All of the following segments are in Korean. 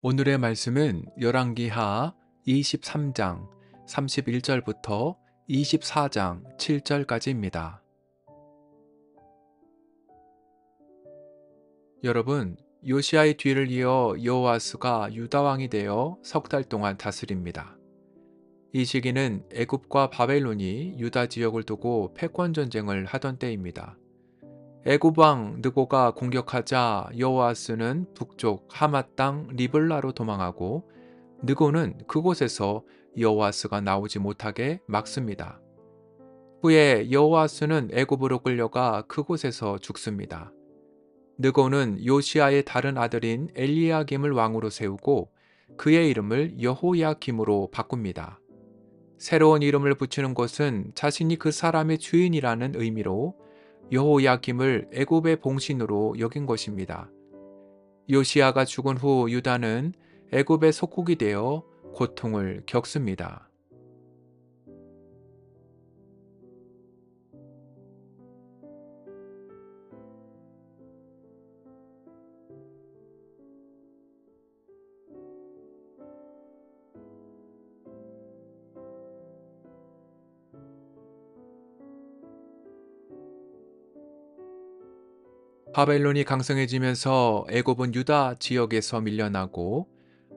오늘의 말씀은 열왕기하 23장 31절부터 24장 7절까지입니다. 여러분, 요시아의 뒤를 이어 여호아스가 유다 왕이 되어 석 달 동안 다스립니다. 이 시기는 애굽과 바벨론이 유다 지역을 두고 패권 전쟁을 하던 때입니다. 왕 느고가 공격하자 여호아스는 북쪽 하맛 땅 리블라로 도망하고 느고는 그곳에서 여호아스가 나오지 못하게 막습니다. 후에 여호아스는 애굽으로 끌려가 그곳에서 죽습니다. 느고는 요시아의 다른 아들인 엘리야김을 왕으로 세우고 그의 이름을 여호야김으로 바꿉니다. 새로운 이름을 붙이는 것은 자신이 그 사람의 주인이라는 의미로 여호야김을 애굽의 봉신으로 여긴 것입니다. 요시아가 죽은 후 유다는 애굽의 속국이 되어 고통을 겪습니다. 바벨론이 강성해지면서 애굽은 유다 지역에서 밀려나고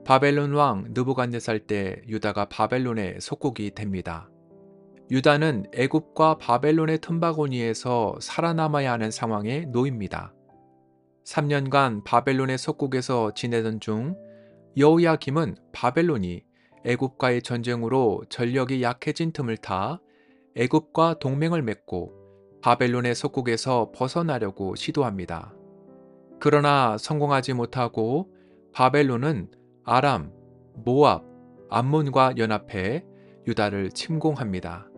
바벨론 왕 느부갓네살 때 유다가 바벨론의 속국이 됩니다. 유다는 애굽과 바벨론의 틈바구니에서 살아남아야 하는 상황에 놓입니다. 3년간 바벨론의 속국에서 지내던 중 여호야김은 바벨론이 애굽과의 전쟁으로 전력이 약해진 틈을 타 애굽과 동맹을 맺고 바벨론의 속국에서 벗어나려고 시도합니다. 그러나 성공하지 못하고 바벨론은 아람, 모압, 암몬과 연합해 유다를 침공합니다.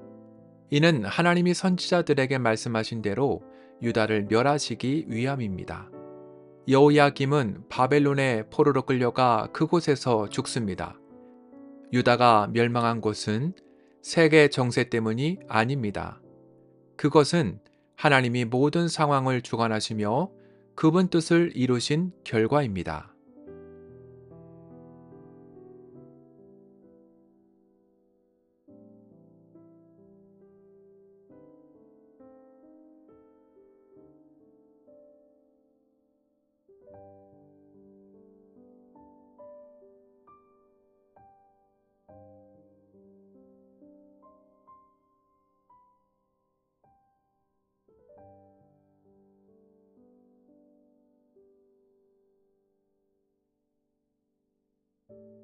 이는 하나님이 선지자들에게 말씀하신 대로 유다를 멸하시기 위함입니다. 여호야김은 바벨론의 포로로 끌려가 그곳에서 죽습니다. 유다가 멸망한 곳은 세계 정세 때문이 아닙니다. 그것은 하나님이 모든 상황을 주관하시며 그분 뜻을 이루신 결과입니다. you.